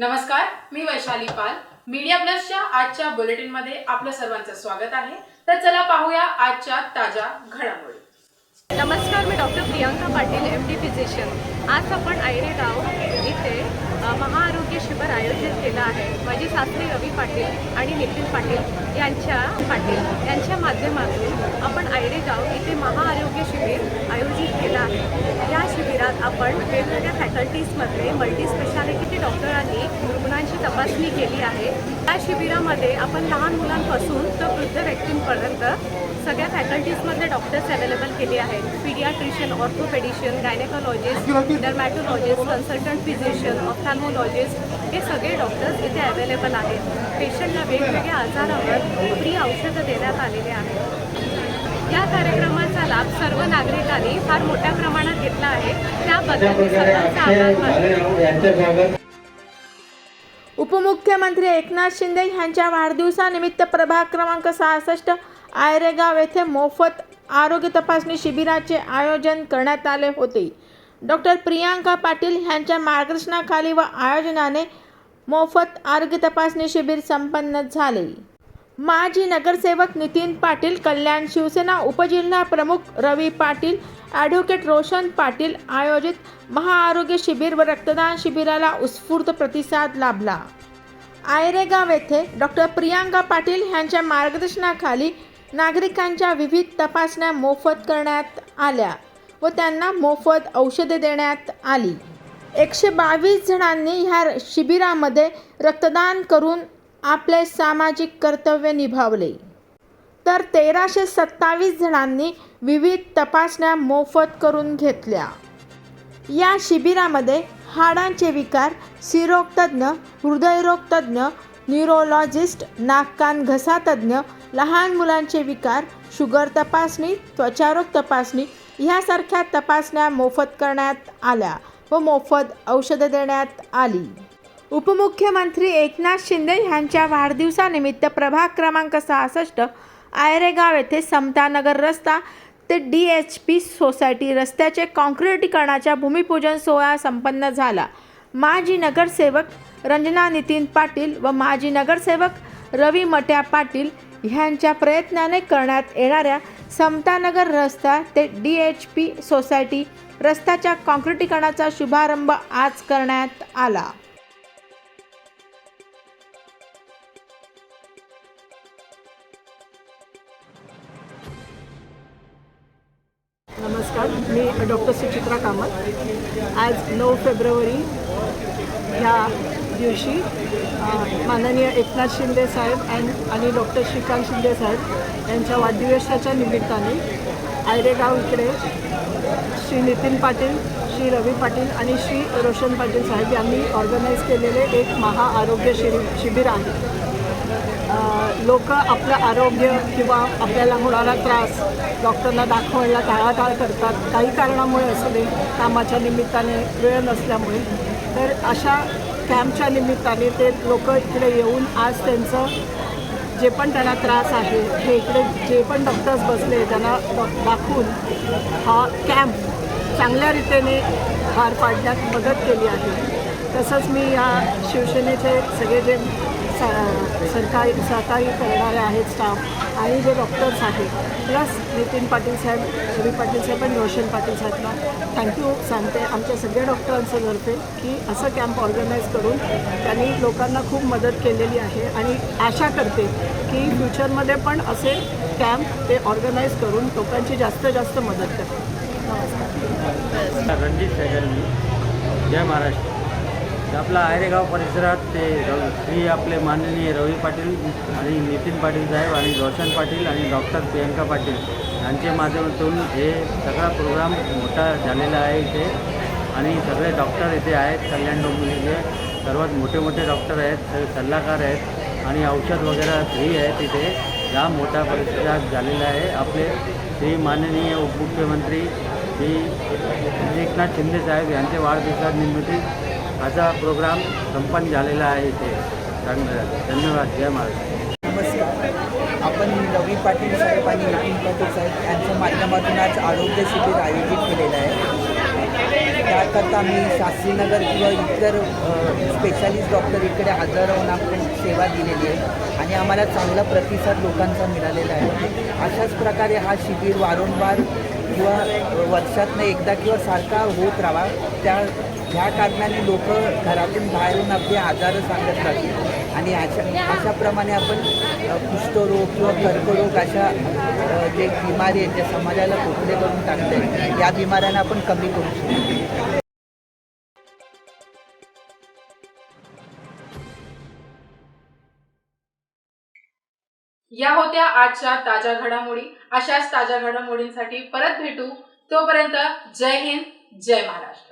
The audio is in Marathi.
नमस्कार मी वैशाली पाल. मीडिया प्लसच्या आजच्या बुलेटिनमध्ये आपलं सर्वांचं स्वागत आहे. तर चला पाहूया आजच्या ताज्या घडामोडी. नमस्कार मी doctor Priyanka Patil M D physician आज आपण आयरे गाव इथे महाआरोग्य शिबिर आयोजित केलं आहे. माझी सासरी रवी पाटील आणि नितीन पाटील यांच्या पाटील यांच्या माध्यमातून आपण आयडेगाव इथे महाआरोग्य शिबिर आयोजित केलं आहे. या शिबिरात आपण वेगवेगळ्या फॅकल्टीजमध्ये मल्टी स्पेशालिटी डॉक्टरांनी रुग्णांची तपासणी केली आहे. या शिबिरामध्ये आपण लहान मुलांपासून तर वृद्ध व्यक्तींपर्यंत सगळ्या फॅकल्टीजमधले डॉक्टर्स अवेलेबल केले आहेत. Paediatrician orthopaedician gynaecologist dermatologist consultant physician ophthalmologist हे सगळे डॉक्टर्स इथे अवेलेबल आहेत. पेशंटला वेगवेगळ्या आजारावर फ्री औषधं देण्यात आलेले आहेत. या कार्यक्रमाचा लाभ सर्व नागरिकांनी फार मोठ्या प्रमाणात घेतला आहे. त्याबद्दल उपमुख्यमंत्री एकनाथ शिंदे यांच्या वाढदिवसानिमित्त प्रभाग क्रमांक सहासष्ट आयरेगाव येथे मोफत आरोग्य तपासणी शिबिराचे आयोजन करण्यात आले होते. डॉक्टर प्रियांका पाटील यांच्या मार्गदर्शनाखाली व आयोजनाने मोफत आरोग्य तपासणी शिबिर संपन्न झाले. माजी नगरसेवक नितीन पाटील कल्याण शिवसेना उपजिल्हा प्रमुख रवी पाटील ॲडव्होकेट रोशन पाटील आयोजित महाआरोग्य शिबिर व रक्तदान शिबिराला उत्स्फूर्त प्रतिसाद लाभला. आयरेगाव येथे डॉक्टर प्रियांका पाटील यांच्या मार्गदर्शनाखाली नागरिकांच्या विविध तपासण्या मोफत करण्यात आल्या व त्यांना मोफत औषधे देण्यात आली. एकशे बावीस जणांनी ह्या शिबिरामध्ये रक्तदान करून आपले सामाजिक कर्तव्य निभावले. तर तेराशे सत्तावीस जणांनी विविध तपासण्या मोफत करून घेतल्या. या शिबिरामध्ये हाडांचे विकार सिरोगतज्ञ तज्ज्ञ हृदयरोग तज्ज्ञ न्यूरोलॉजिस्ट नाककान घसा तज्ज्ञ लहान मुलांचे विकार शुगर तपासणी त्वचारोग तपासणी ह्यासारख्या तपासण्या मोफत करण्यात आल्या व मोफत औषधं देण्यात आली. उपमुख्यमंत्री एकनाथ शिंदे यांच्या वाढदिवसानिमित्त प्रभाग क्रमांक सहासष्ट आयरेगाव येथे समतानगर रस्ता ते डी एच पी सोसायटी रस्त्याचे काँक्रिटीकरणाच्या भूमिपूजन सोहळा संपन्न झाला. माजी नगरसेवक रंजना नितीन पाटील व माजी नगरसेवक रवी मट्या पाटील ह्यांच्या प्रयत्नाने करण्यात येणाऱ्या समतानगर रस्ता ते डी एच पी सोसायटी रस्त्याच्या काँक्रिटीकरणाचा शुभारंभ आज करण्यात आला. नमस्कार मी डॉक्टर सुचित्रा कामत. आज नऊ फेब्रुवारी ह्या दिवशी माननीय एकनाथ शिंदे साहेब अँड आणि डॉक्टर श्रीकांत शिंदे साहेब यांच्या वाढदिवसाच्या निमित्ताने आयरेगाव इकडे श्री नितीन पाटील श्री रवी पाटील आणि श्री रोशन पाटील साहेब यांनी ऑर्गनाईज केलेले एक महाआरोग्य शिबि शिबिर आहे. लोक आपलं आरोग्य किंवा आपल्याला होणारा त्रास डॉक्टरला दाखवायला टाळाटाळ करतात. काही कारणामुळे असू दे कामाच्या निमित्ताने वेळ नसल्यामुळे. तर अशा कॅम्पच्या निमित्ताने ते लोक इकडे येऊन आज त्यांचं जे पण त्यांना त्रास आहे हे इकडे जे पण डॉक्टर्स बसले त्यांना दाखवून हा कॅम्प चांगल्या रीतीने पार पाडण्यात मदत केली आहे. तसंच मी या शिवसेनेचे सगळे जे सा सरकारी सहकारी करणारे आहेत स्टाफ आणि जे डॉक्टर्स आहेत. प्लस नितीन पाटील साहेब रवी पाटील साहेब आणि रोशन पाटील साहेबला थँक्यू सांगते आमच्या सगळ्या डॉक्टरांचं तर्फे की असं कॅम्प ऑर्गनाईज करून त्यांनी लोकांना खूप मदत केलेली आहे आणि आशा करते की फ्युचरमध्ये पण असे कॅम्प ते ऑर्गनाईज करून लोकांची जास्त जास्त मदत करते नमस्कार रणजित सहगल जय महाराष्ट्र. आपला आयरेगाव परिसरात ते रव श्री आपले माननीय रवी पाटील आणि नितीन पाटील साहेब आणि रोशन पाटील आणि डॉक्टर प्रियंका पाटील यांच्या माध्यमातून हे सगळा प्रोग्राम मोठा झालेला आहे इथे. आणि सगळे डॉक्टर इथे आहेत कल्याण डोंबिवलीचे सर्वात मोठे मोठे डॉक्टर आहेत सल्लागार आहेत आणि औषध वगैरे फ्री आहेत इथे. या मोठा परिसरात झालेला आहे आपले श्री माननीय उपमुख्यमंत्री श्री एकनाथ शिंदे साहेब यांच्या वाढदिवसानिमित्त असा प्रोग्राम संपन्न झालेला आहे इथे. धन्यवाद धन्यवाद. जय महाराज नमस्कार. आपण रवी पाटील साहेब आणि नितीन पाटील साहेब यांच्या माध्यमातून आज आरोग्य शिबिर आयोजित केलेलं आहे. त्याकरता आम्ही शास्त्रीनगर किंवा इतर स्पेशालिस्ट डॉक्टर इकडे हजर राहून आपण सेवा दिलेली आहे आणि आम्हाला चांगला प्रतिसाद लोकांचा मिळालेला आहे. अशाच प्रकारे हा शिबिर वारंवार किंवा वर्षातनं एकदा किंवा सारखा होत राहावा त्या ह्या कारणाने लोक घरातून बाहेरून आपले आजार सांगत राहतील आणि अशा अशाप्रमाणे आपण कुष्ठरोग किंवा कर्करोग अशा जे बिमारी आहेत त्या समाजाला खोकले करून टाकते या बिमाऱ्यांना आपण कमी करू शकतो. या होत्या आजच्या ताज्या घडामोडी. अशाच ताज्या घडामोडींसाठी परत भेटू. तोपर्यंत जय हिंद जय महाराष्ट्र.